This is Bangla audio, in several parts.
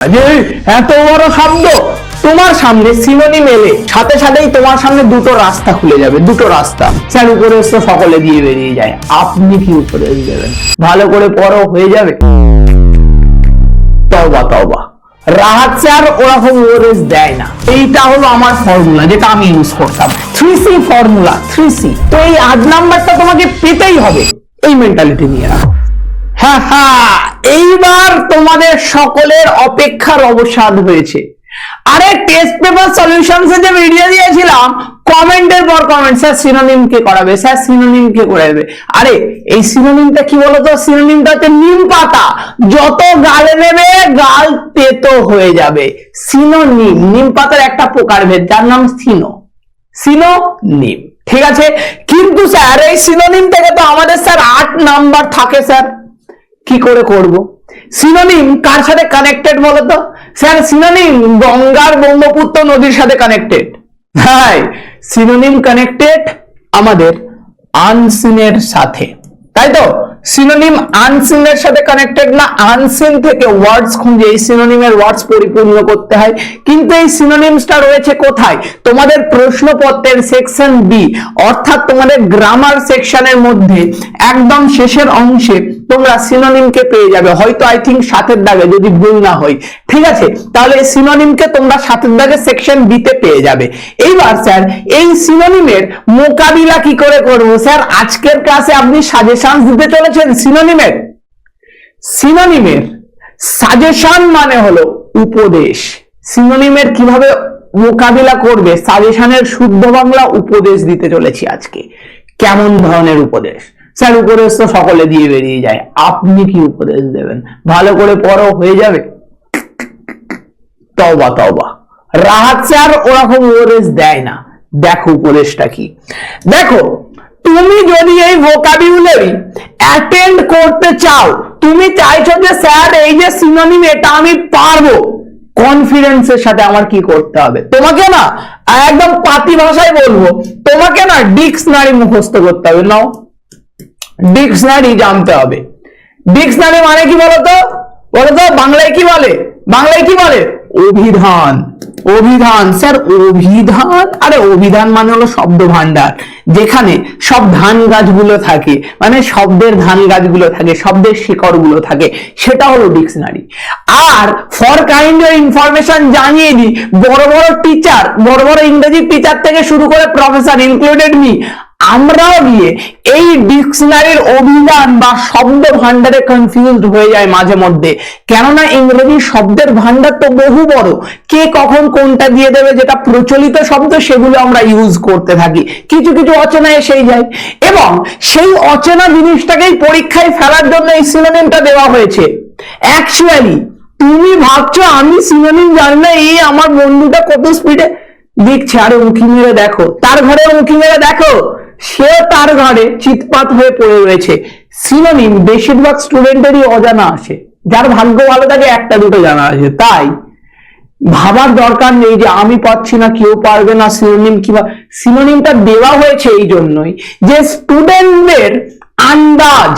যে এত বড় শব্দ। তোমার সামনে সাথে সাথেই তোমার সামনে দুটো রাস্তা খুলে যাবে, দুটো রাস্তা। স্যার তো সকলে দিয়ে বেরিয়ে যায়। আপনি কি উপদেশ দেবেন? ভালো করে পড়ো, হয়ে যাবে? তবা তবা রাহাত স্যার ওরকম উপদেশ দেয় না। এইটা হলো আমার ফর্মুলা যেটা আমি ইউজ করতাম। Three C formula three C তো এই আট নাম্বারটা তোমাকে পেতেই হবে। এই মেন্টালিটি নিয়ে রাখো। হ্যাঁ হ্যাঁ এইবার তোমাদের সকলের অপেক্ষার অবসাদ হয়েছে। আরে টেস্ট পেপার সলিউশনস যে ভিডিও দিয়েছিলাম, কমেন্টের পর কমেন্ট স্যার সিনোনিম কে করাবে? স্যার সিনোনিম কে করাবে? আরে, এই সিনোনিমটা কি বলতো? সিনোনিমটা হচ্ছে নিম পাতা। যত গালে নেবে গাল তেতো হয়ে যাবে। সিনোনিম নিম পাতার একটা প্রকার প্রকারভেদ যার নাম সিনো সিনোনিম ঠিক আছে? কিন্তু স্যার এই সিনোনিম থেকে তো আমাদের স্যার আট নাম্বার থাকে স্যার কি করে করব? সিনোনিম কার সাথে কানেক্টেড বলতো? স্যার সিনোনিম গঙ্গার ব্রহ্মপুত্র নদীর সাথে কানেক্টেড হ্যাঁ সিনোনিম কানেক্টেড আমাদের আনসিনের সাথে। তাই তো? সিনোনিম আনসিন এর সাথে কানেক্টেড না আনসিন থেকে ওয়ার্ডস খুঁজে এই সিনোনিমের ওয়ার্ডস পরিপূর্ণ করতে হয়। কিন্তু এই সিনোনিমসটা রয়েছে কোথায়? তোমাদের প্রশ্নপত্রের সেকশন বি অর্থাৎ তোমাদের গ্রামার সেকশনের মধ্যে, একদম শেষের অংশে তোমরা সিনোনিমকে পেয়ে যাবে। হয়তো আই থিঙ্ক সাতের দাগে, যদি ভুল না হয়। ঠিক আছে? তাহলে সিনোনিমকে তোমরা সাতের দাগে সেকশন বিতে পেয়ে যাবে। এইবার স্যার এই সিনোনিমের মোকাবিলা কি করে করব? স্যার আজকের ক্লাসে আপনি সাজেশন দিতে চলেছেন সিনোনিমের সিনোনিমের সাজেশন মানে হলো উপদেশ। সিনোনিমের কীভাবে মোকাবিলা করবে? সাজেশনের শুদ্ধ বাংলা উপদেশ দিতে চলেছি আজকে। কেমন ধরনের উপদেশ? স্যার উপদেশ তো সকলে দিয়ে বেরিয়ে যায়। আপনি কি উপদেশ দেবেন? ভালো করে পড়ো, হয়ে যাবে? তবা তবা রাহাত ওরকম উপদেশ দেয় না। দেখো উপদেশটা কি? দেখো, তুমি যদি এই ভোকাবিউলারি অ্যাটেন্ড করতে চাও, তুমি চাইছো যে স্যার এই যে সিনোনিম এটা আমি পারব। কনফিডেন্সের সাথে আমার কি করতে হবে? তোমাকে না, একদম পাতি ভাষায় বলব, তোমাকে না ডিকশনারি মুখস্থ করতে হবে। নাও ডিকশনারি জানতে হবে। ডিকশনারি মানে কি বলতো? বলতো বাংলায় কি বলে? বাংলায় কি বলে? অভিধান অভিধান, স্যার, অভিধান? আরে অভিধান মানে হলো শব্দ ভান্ডার যেখানে সব ধান গাছগুলো থাকে মানে শব্দের ধান গাছগুলো থাকে, শব্দের শিকড়গুলো থাকে, সেটা হলো ডিকশনারি। আর ফর কাইন্ড ইনফরমেশন জানিয়ে দিই, বড় বড় টিচার বড় বড় ইংরেজি টিচার থেকে শুরু করে প্রফেসর ইনক্লুডেড মি আমরাও গিয়ে এই ডিকশনারির অভিধান বা শব্দ ভান্ডারে কনফিউজড হয়ে যায় মাঝে মধ্যে। কেননা ইংরেজি শব্দের ভান্ডার তো বহু বড়। কে কখন কোনটা দিয়ে দেবে যেটা প্রচলিত শব্দ সেগুলো আমরা ইউজ করতে থাকি। কিছু কিছু অচেনা এসেই যায়। এবং সেই অচেনা জিনিসটাকেই পরীক্ষায় ফেলার জন্য এই সিনোনিমটা দেওয়া হয়েছে। অ্যাকচুয়ালি তুমি ভাবছ আমি সিনোনিম জানি না, এই আমার বন্ধুটা কত স্পিডে দেখছে। আরে উঁকি মেরে দেখো। তার ঘরে উঁকি মেরে দেখো। সে তার ঘরে চিৎপাত হয়ে পড়ে রয়েছে। সিনোনিম বেশিরভাগ স্টুডেন্টেরই অজানা আসে যার ভাগ্য ভালো থাকে, একটা দুটো জানা আছে। তাই ভাবার দরকার নেই যে আমি পাচ্ছি না, কেউ পারবে না সিনোনিম কিবা সিনোনিমটা দেওয়া হয়েছে এই জন্যই যে স্টুডেন্টদের আন্দাজ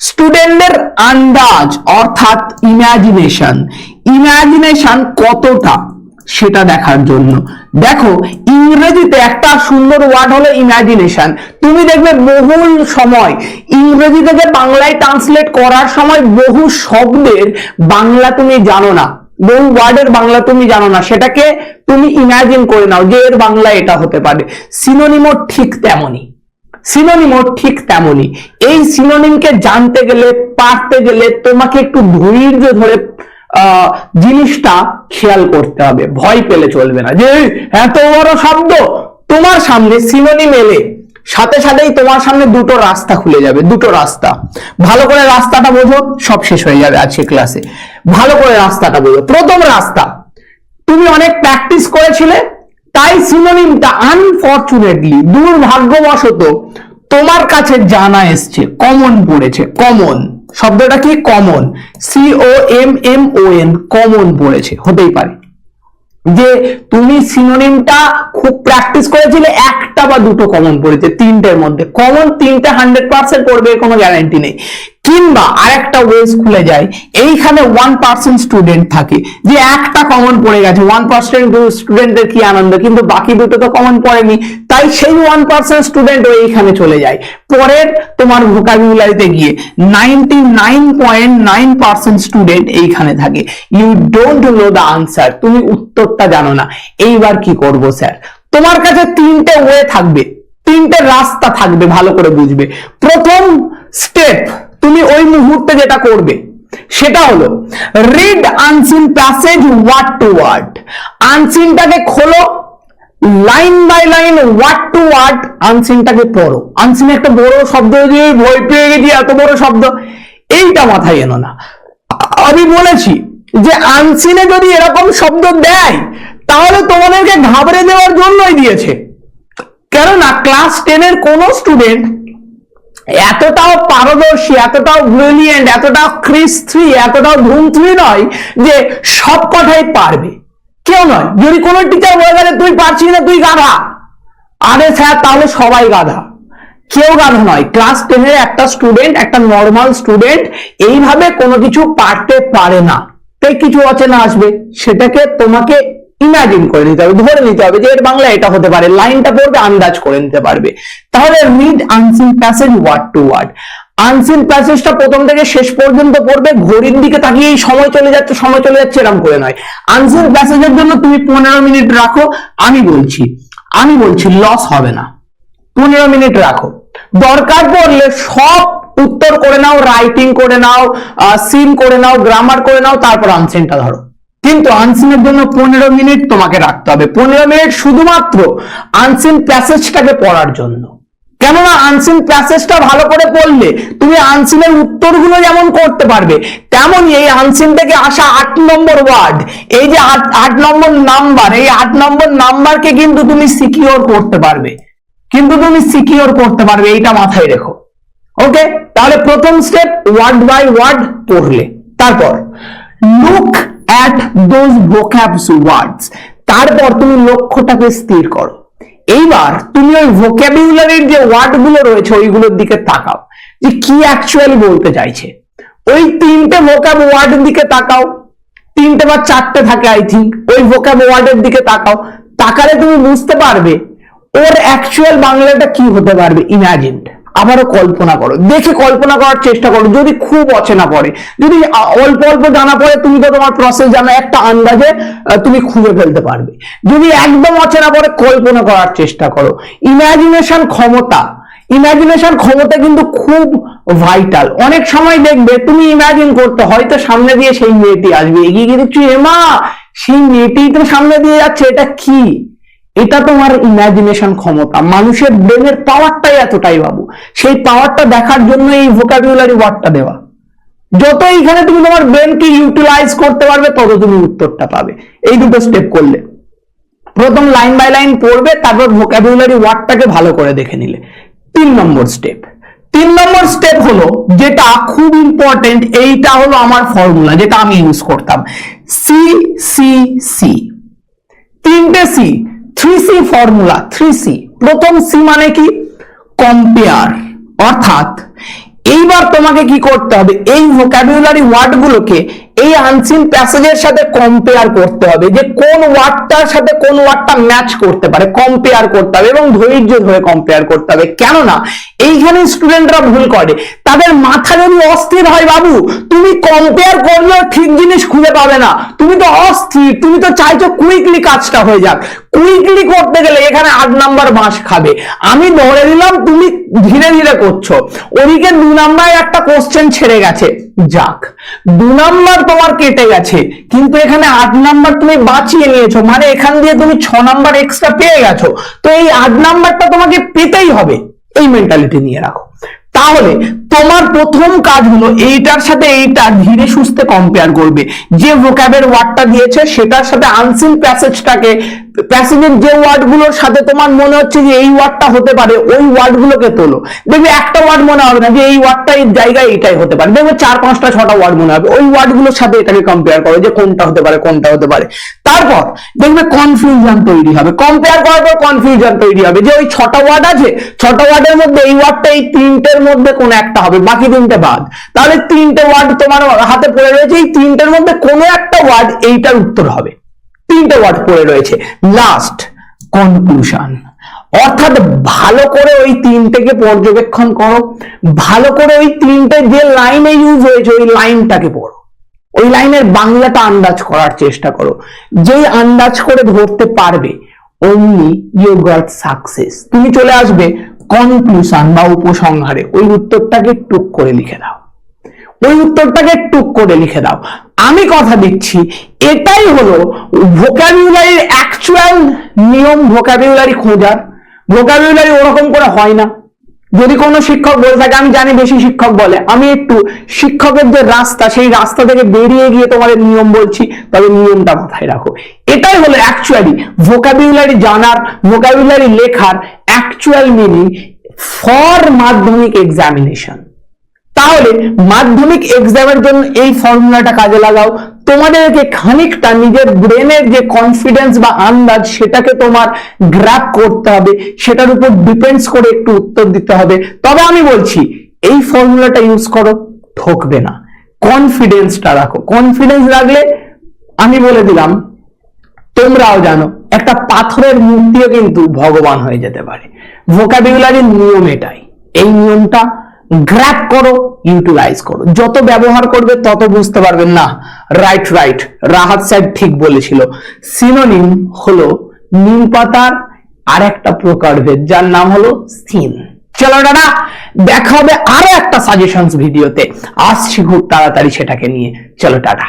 স্টুডেন্টদের আন্দাজ, অর্থাৎ ইমাজিনেশন ইমাজিনেশন কতটা? সেটা দেখার জন্য। দেখো, ইংরেজিতে একটা সুন্দর ওয়ার্ড হলো ইমাজিনেশন তুমি দেখবে বহুল সময় ইংরেজি থেকে বাংলায় ট্রান্সলেট করার সময় বহু শব্দের বাংলা তুমি জানো না। বহু ওয়ার্ডের বাংলা তুমি জানো না। সেটাকে তুমি ইমাজিন করে নাও যে এর বাংলা এটা হতে পারে। সিনোনিমও ঠিক তেমনই। সিনোনিমও ঠিক তেমনই। এই সিনোনিমকে জানতে গেলে, পারতে গেলে তোমাকে একটু ধৈর্য ধরে জিনিসটা খেয়াল করতে হবে। ভয় পেলে চলবে না। যে এত বড় শব্দ। তোমার সামনে সিনোনিম এলে সাথে সাথেই তোমার সামনে দুটো রাস্তা খুলে যাবে, দুটো রাস্তা। ভালো করে রাস্তাটা বোঝো, সব শেষ হয়ে যাবে আজকে ক্লাসে ভালো করে রাস্তাটা বোঝো। প্রথম রাস্তা, তুমি অনেক প্র্যাকটিস করেছিলে, তাই সিনোনিমটা আনফরচুনেটলি দুর্ভাগ্যবশত তোমার কাছে জানা এসছে কমন পড়েছে কমন শব্দটা কি? Common C O M M O N common পড়েছে হতেই পারে। যে তুমি সিনোনিমটা খুব প্র্যাকটিস করেছিলে একটা একটা বা দুটো কমন পড়েছে, তিনটের মধ্যে। কমন তিনটে হান্ড্রেড পার্সেন্ট পড়বে, কোনো গ্যারান্টি নেই। কিংবা আরেকটা ওয়েজ খুলে যায়, এইখানে ওয়ান পার্সেন্ট স্টুডেন্ট থাকে, যে একটা কমন পড়ে গেছে। ওয়ান পার্সেন্ট স্টুডেন্টের কি আনন্দ, কিন্তু বাকি দুটো তো কমন পড়েনি। তাই সেই ওয়ান পার্সেন্ট স্টুডেন্ট এইখানে চলে যায়। পরের তোমার ভোকাবুলারিতে গিয়ে ninety nine point nine percent student এইখানে থাকে। You don't know the answer তুমি উত্তরটা জানো না। এইবার কি করব স্যার তোমার কাছে তিনটে ওয়ে থাকবে, তিনটে রাস্তা থাকবে ভালো করে বুঝবে। প্রথম স্টেপ তুমি ওই মুহূর্তে যেটা করবে, সেটা হলো read unseen passage word to word আনসিনটাকে খোলো line by line word to word আনসিনটাকে পড়ো। আনসিন একটা বড় শব্দ দিয়ে ভয় পেয়ে গেছি, এত বড় শব্দ, এইটা মাথায় এনো না। আমি বলেছি যে আনসিনে যদি এরকম শব্দ দেয় তাহলে তোমাদেরকে ঘাবড়ে দেওয়ার জন্যই দিয়েছে। কেননা ক্লাস টেনের কোন স্টুডেন্ট এতটাও পারদর্শী, এতটাও ব্রিলিয়েন্ট এতটাও ক্রিস থ্রি এতটাও ধুম থ্রি নয় যে সব কথাই পারবে। কেউ নয়। যদি কোনো টিচার বলে গেলে তুই পারছিস না, তুই গাধা। আরে স্যার, তাহলে সবাই গাধা। কেউ গাধা নয়। ক্লাস টেনের একটা স্টুডেন্ট একটা নর্মাল স্টুডেন্ট এইভাবে কোনো কিছু পারতে পারে না। তাই কিছু অচেনা আসবে। সেটাকে তোমাকে ইমাজিন করে নিতে হবে, ধরে নিতে হবে যে এর বাংলা এটা হতে পারে লাইনটা পড়বে, আন্দাজ করে নিতে পারবে। তাহলে read unseen passage word to word unseen প্যাসেজটা প্রথম থেকে শেষ পর্যন্ত পড়বে, ঘড়ির দিকে তাকিয়ে সময় চলে যাচ্ছে, সময় চলে যাচ্ছে এরকম করে নয়। আনসিন প্যাসেজের জন্য তুমি পনেরো মিনিট রাখো, আমি বলছি আমি বলছি লস হবে না। পনেরো মিনিট রাখো। দরকার পড়লে সব উত্তর করে নাও রাইটিং করে নাও সিন করে নাও গ্রামার করে নাও, তারপর আনসিনটা ধরো। কিন্তু আনসিনের জন্য পনেরো মিনিট তোমাকে রাখতে হবে। পনেরো মিনিট শুধুমাত্র আনসিন প্যাসেজটাকে পড়ার জন্য। কেননা আনসিন প্যাসেজটা ভালো করে পড়লে তুমি আনসিনের উত্তরগুলো যেমন করতে পারবে, তেমনই এই আনসিন থেকে আসা আট নম্বর ওয়ার্ড, এই যে আট নম্বর নাম্বার, এই আট নম্বর নাম্বারকে কিন্তু তুমি সিকিওর করতে পারবে। কিন্তু তুমি সিকিওর করতে পারবে, এইটা মাথায় রেখো। ওকে? তাহলে প্রথম স্টেপ ওয়ার্ড বাই ওয়ার্ড পড়লে। তারপর look at those vocabs words তারপর তুমি লক্ষ্যটাকে স্থির করো। এইবার তুমি ওই ভোক্যাবুলারির যে ওয়ার্ডগুলো রয়েছে, ওইগুলোর দিকে তাকাও। যে কি অ্যাকচুয়ালি বলতে চাইছে। ওই তিনটে ভোক্যাব ওয়ার্ডের দিকে তাকাও। তিনটে বা চারটে থাকে আই থিঙ্ক ওই ভোক্যাব ওয়ার্ডের দিকে তাকাও। তাকালে তুমি বুঝতে পারবে, ওর অ্যাকচুয়াল বাংলাটা কি হতে পারবে ইমাজিন আবারও কল্পনা করো। দেখে কল্পনা করার চেষ্টা করো, যদি খুব অচেনা পড়ে। যদি অল্প অল্প জানা পড়ে, তুমি তো তোমার প্রসেস জানো, একটা আন্দাজে তুমি খুঁজে ফেলতে পারবে। যদি একদম অচেনা পড়ে, কল্পনা করার চেষ্টা করো। ইমাজিনেশন ক্ষমতা। ইমাজিনেশন ক্ষমতা কিন্তু খুব ভাইটাল অনেক সময় দেখবে, তুমি ইমাজিন করতে, হয়তো সামনে দিয়ে সেই মেয়েটি আসবে। এগিয়ে গিয়ে দেখছ এমা সেই মেয়েটি তো সামনে দিয়ে যাচ্ছে, এটা কি? এটা তোমার ইমাজিনেশন ক্ষমতা। মানুষের ব্রেনের পাওয়ারটাই এতটাই বাবু। সেই পাওয়ারটা দেখার জন্য এই ভোকাবুলারি ওয়ার্ডটা দেওয়া। যত এইখানে তুমি তোমার ব্রেনকে ইউটিলাইজ করতে পারবে, তত তুমি উত্তরটা পাবে। এই দুটো স্টেপ করলে। প্রথম লাইন বাই লাইন পড়বে, তারপর ভোকাবুলারি ওয়ার্ডটাকে ভালো করে দেখে নিলে। তিন নম্বর স্টেপ তিন নম্বর স্টেপ হলো, যেটা খুব ইম্পর্টেন্ট এইটা হলো আমার ফর্মুলা যেটা আমি ইউজ করতাম। সি সি সি তিনটে C three C formula, three C. প্রথম সি মানে কি? কম্পেয়ার অর্থাৎ এইবার তোমাকে কি করতে হবে? এই ভোকাবুলারি ওয়ার্ডগুলোকে এই আনসিন প্যাসেজের সাথে কম্পেয়ার করতে হবে যে কোন ওয়ার্ডটার সাথে কোন ওয়ার্ডটা ম্যাচ করতে পারে কম্পেয়ার করতে হবে এবং ধৈর্য ধরে কম্পেয়ার করতে হবে। কেননা, এইখানে স্টুডেন্টরা ভুল করে। তাদের মাথা যদি অস্থির হয় বাবু, তুমি কম্পেয়ার করলেও ঠিক জিনিস খুঁজে পাবে না। তুমি তো অস্থির, তুমি তো চাইছো কুইকলি কাজটা হয়ে যাক। কুইকলি করতে গেলে এখানে আট নাম্বার বাঁশ খাবে। আমি ধরে নিলাম তুমি ধীরে ধীরে করছ। ওদিকে দু নাম্বার কোশ্চেন ছেড়ে গেছে। যাক, দু নাম্বার তোমার কেটে গেছে, কিন্তু এখানে আট নাম্বার তুমি বাঁচিয়ে নিয়েছো মানে এখান দিয়ে তুমি ছ নাম্বার এক্সট্রা পেয়ে গেছো। তো এই আট নাম্বারটা তোমাকে পেতেই হবে, এই মেন্টালিটি নিয়ে রাখো। তাহলে তোমার প্রথম কাজ হলো এইটার সাথে এইটা ধীরে সুস্থে কম্পেয়ার করবে। যে ভোক্যাবের ওয়ার্ডটা দিয়েছে, সেটার সাথে আনসিন প্যাসেজটাকে প্যাসেজের যে ওয়ার্ডগুলোর সাথে তোমার মনে হচ্ছে যে এই ওয়ার্ডটা হতে পারে, ওই ওয়ার্ডগুলোকে তোলো। দেখবে একটা ওয়ার্ড মনে হবে না যে এই ওয়ার্ডটা এই জায়গায় এটাই হতে পারে। দেখবে চার, পাঁচটা, ছটা ওয়ার্ড মনে হবে। ওই ওয়ার্ডগুলোর সাথে এটাকে কম্পেয়ার করো যে কোনটা হতে পারে, কোনটা হতে পারে। তারপর দেখবে কনফিউশন তৈরি হবে। কম্পেয়ার করার পর কনফিউশন তৈরি হবে। যে ওই ছটা ওয়ার্ড আছে, ছটা ওয়ার্ডের মধ্যে এই ওয়ার্ডটা এই তিনটের মধ্যে কোন একটা হবে, বাকি তিনটে বাদ। তাহলে তিনটে ওয়ার্ড তোমার হাতে পড়ে রয়েছে, এই তিনটের মধ্যে কোনো একটা ওয়ার্ড এইটার উত্তর হবে। তিনটে ওয়ার্ড পড়ে রয়েছে। লাস্ট কনক্লুশন অর্থাৎ ভালো করে ওই তিনটেকে পর্যবেক্ষণ করো। ভালো করে ওই তিনটে যে লাইনে ইউজ হয়েছে, ওই লাইনটাকে পড়ো। ওই লাইনের বাংলাটা আন্দাজ করার চেষ্টা করো। যেই আন্দাজ করে ধরতে পারবে অমনি ইউ গট সাকসেস তুমি চলে আসবে কনক্লুশন বা উপসংহারে ওই উত্তরটাকে টুক করে লিখে দাও। ওই উত্তরটাকে টুক করে লিখে দাও। আমি কথা দিচ্ছি, এটাই হলো ভোকাবুলারির অ্যাকচুয়াল নিয়ম ভোকাবুলারি খোঁজার। ভোকাবুলারি ওরকম করে হয় না। যদি কোনো শিক্ষক বলে থাকে, আমি জানি বেশি শিক্ষক বলে। আমি একটু শিক্ষকের যে রাস্তা, সেই রাস্তা থেকে বেরিয়ে গিয়ে তোমাদের নিয়ম বলছি তবে নিয়মটা মাথায় রাখো। এটাই হলো অ্যাকচুয়ালি ভোকাবুলারি জানার ভোকাবুলারি লেখার actual meaning for Madhyamik examination তাহলে মাধ্যমিক এক্সামের জন্য এই ফর্মুলাটা কাজে লাগাও। তোমাদেরকে খানিকটা নিজের ব্রেনের যে কনফিডেন্স বা আন্দাজ সেটাকে তোমার গ্র্যাপ করতে হবে, সেটার উপর ডিপেন্ডস করে একটু উত্তর দিতে হবে। তবে আমি বলছি, এই ফর্মুলাটা ইউজ করো, ঠকবে না। কনফিডেন্সটা রাখো। কনফিডেন্স রাখলে আমি বলে দিলাম, তোমরাও জানো একটা পাথরের মূর্তিও কিন্তু ভগবান হয়ে যেতে পারে। ভোকাবুলারির নিয়ম এটাই। এই নিয়মটা গ্র্যাপ করো ইউটিলাইজ করো। যত ব্যবহার করবে তত বুঝতে পারবেন না রাইট রাইট রাহাত সাহেব ঠিক বলেছিল। সিনোনিম হলো নিম পাতার আর একটা প্রকারভেদ যার নাম হলো সিন চলো দাদা, দেখা হবে আরও একটা সাজেশনস ভিডিওতে আসছি খুব তাড়াতাড়ি সেটাকে নিয়ে। চলো, টাটা।